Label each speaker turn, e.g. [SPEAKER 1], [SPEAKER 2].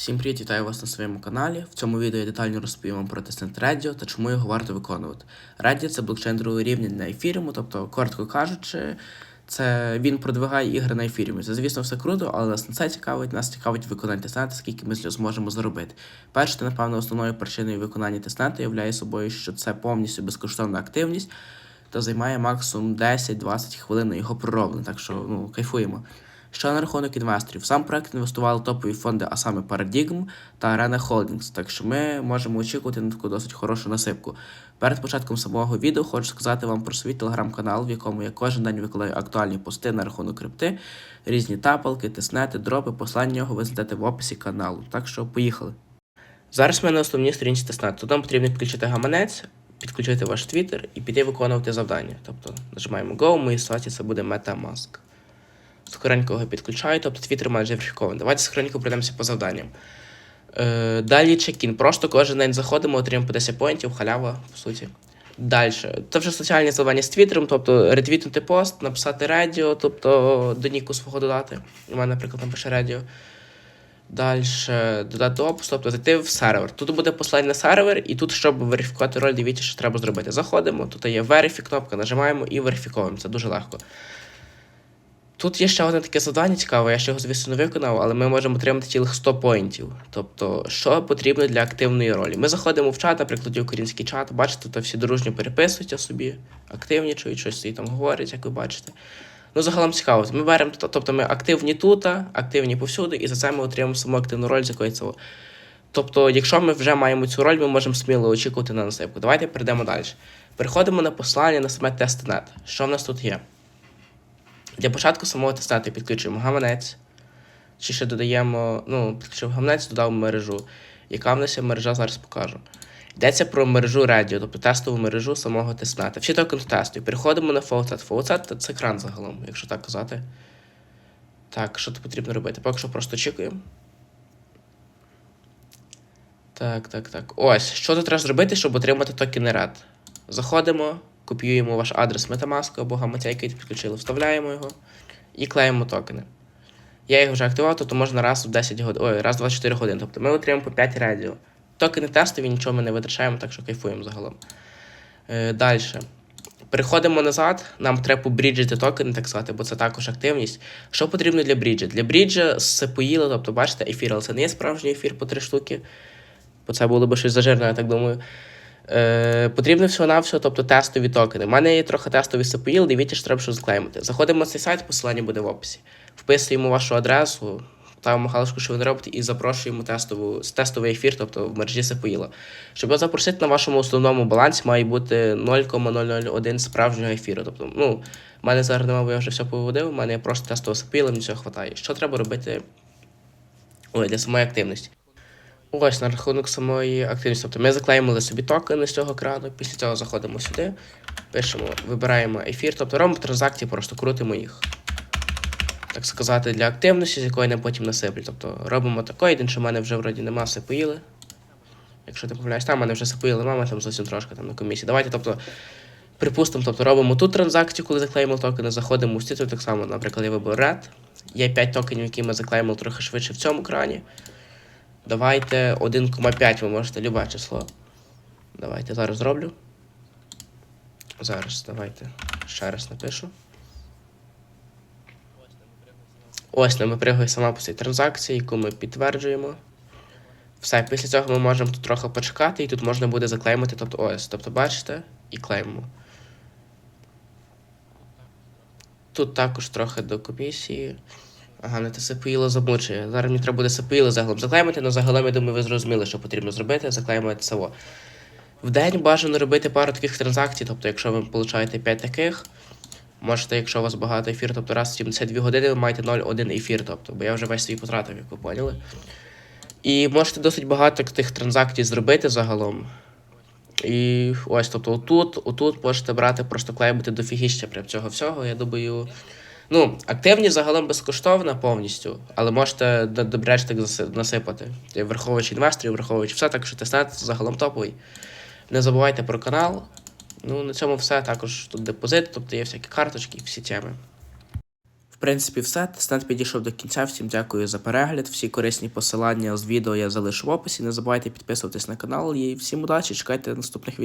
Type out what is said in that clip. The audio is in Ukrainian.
[SPEAKER 1] Всім привіт, вітаю вас на своєму каналі. В цьому відео я детально розповім вам про тестнет Radio та чому його варто виконувати. Radio – це блокчейн другого рівня на ефіріму, тобто, коротко кажучи, це він продвигає ігри на ефірімі. Це, звісно, все круто, але нас не це цікавить, нас цікавить виконання тестнета, скільки ми зможемо заробити. Перше, та, напевно, основною причиною виконання тестнета є собою, що це повністю безкоштовна активність та займає максимум 10-20 хвилин його пророблення, так що ну, кайфуємо. Що на рахунок інвесторів? Сам проект інвестували топові фонди, а саме Paradigm та Arena Holdings, так що ми можемо очікувати на таку досить хорошу насипку. Перед початком самого відео хочу сказати вам про свій телеграм-канал, в якому я кожен день викладаю актуальні пости на рахунок крипти, різні тапалки, тиснети, дропи, послання його ви знайдете в описі каналу. Так що поїхали. Зараз ми на основній сторінці. Тут нам потрібно підключити гаманець, підключити ваш твіттер і піти виконувати завдання. Тобто нажимаємо Go, в моїй ситуації це буде MetaMask. Скоренько його підключаю, тобто твіттер майже верифікований. Давайте скоренько пройдемося по завданням. Е, далі чекін. Просто кожен день заходимо, отримуємо по 10 поінтів, халява, по суті. Далі. Це вже соціальні завдання з твіттером, тобто ретвітнути пост, написати радіо, тобто до ніку свого додати. У мене, наприклад, напише радіо. Далі додати опис, тобто зайти в сервер. Тут буде посилання на сервер, і тут, щоб верифікувати роль, дивіться, що треба зробити. Заходимо, тут є Verify кнопка, нажимаємо і верифіковуємо. Це дуже легко. Тут є ще одне таке завдання цікаве, я ще його, звісно, не виконав, але ми можемо отримати цілих 100 поінтів. Тобто, що потрібно для активної ролі. Ми заходимо в чат, наприклад, український чат, бачите, то всі дружньо переписуються собі, активнічують, щось і там говорять, як ви бачите. Ну, загалом цікаво. Ми беремо, тобто ми активні тут, активні повсюди, і за це ми отримуємо саму активну роль, з якої це. Тобто, якщо ми вже маємо цю роль, ми можемо сміло очікувати на насипку. Давайте перейдемо далі. Переходимо на послання на саме тестнет. Що в нас тут є? Для початку самого тестату підключуємо гаманець. Чи ще додаємо, ну, підключив гаманець, додав мережу. Яка в нас є мережа, зараз покажу. Йдеться про мережу радіо, тобто тестову мережу самого тестнета. Всі токен тесту. Переходимо на FOCET. FOCET – це екран загалом, якщо так казати. Так, що тут потрібно робити? Поки що просто чекаємо. Так, так, так. Ось, що тут треба зробити, щоб отримати токени RED? Заходимо, копіюємо ваш адрес Metamask або гаманця, який підключили, вставляємо його і клеїмо токени. Я їх вже активував, тобто можна раз в 10 годин, ой, раз в 24 години. Тобто ми отримаємо по 5 радіо. Токени тестові, нічого ми не витрачаємо, так що кайфуємо загалом. Е, Далі. Переходимо назад, нам треба побріджити токени, так сказати, бо це також активність. Що потрібно для бріджа? Для бріджа сипоїли, тобто, бачите, ефір, але це не є справжній ефір по 3 штуки. Бо це було б щось зажирне, я так думаю. Е, Потрібно всього-навсього, тобто тестові токени. У мене є трохи тестові СПІЛ, дивіться, що треба що заклеймити. Заходимо на цей сайт, посилання буде в описі. Вписуємо вашу адресу, ставимо галочку, що ви не робите, і запрошуємо тестову, тестовий ефір, тобто в мережі СПІЛа. Щоб його запросити на вашому основному балансі, має бути 0,001 справжнього ефіру. Тобто, ну, в мене зараз немає, бо я вже все поводив, у мене є просто тестове СПІЛ, мені цього вистачає. Що треба робити Ой, для самої активності? Ось на рахунок самої активності. Тобто ми заклеїмо собі токени з цього екрану, після цього заходимо сюди, пишемо, вибираємо ефір, тобто робимо транзакції, просто крутимо їх. Так сказати, для активності, з якої нам потім насиплять. Тобто робимо такий, що в мене вже вроді нема, сипоїли. Якщо ти помиляєш, там мене вже сипоїли, мама там зовсім трошки там на комісії. Давайте, тобто, припустимо, тобто робимо тут транзакцію, коли заклеїмо токени, заходимо в стіту, так само, наприклад, я виберу Red. Є 5 токенів, які ми заклеїмо трохи швидше в цьому крані. Давайте 1,5 ви можете любе число. Давайте зараз зроблю. Зараз давайте ще раз напишу. Ось нам випригує сама по цій транзакції, яку ми підтверджуємо. Все, після цього ми можемо тут трохи почекати, і тут можна буде заклеймити, тобто ось, тобто бачите, і клеймимо. Тут також трохи до комісії. Ага, не те сапоїло замучує. Зараз мені треба буде сапоїло загалом заклеймити, але загалом, я думаю, ви зрозуміли, що потрібно зробити, заклеймувати САВО. В день бажано робити пару таких транзакцій, тобто, якщо ви получаєте 5 таких, можете, якщо у вас багато ефір, тобто раз в 72 години ви маєте 0,1 ефір, тобто, бо я вже весь свій потратив, як ви поняли. І можете досить багато тих транзакцій зробити загалом. І ось, тобто, отут, отут можете брати, просто клеймити дофігіща прям цього всього. Я думаю. Ну, активність загалом безкоштовна повністю, але можете д- добряч так насипати. Враховуючи інвесторів, враховуючи все, так що тестнет загалом топовий. Не забувайте про канал. Ну, на цьому все. Також тут депозит, тобто є всякі карточки, всі теми. В принципі, все. Тестнет підійшов до кінця. Всім дякую за перегляд. Всі корисні посилання з відео я залишу в описі. Не забувайте підписуватись на канал і всім удачі. Чекайте наступних відео.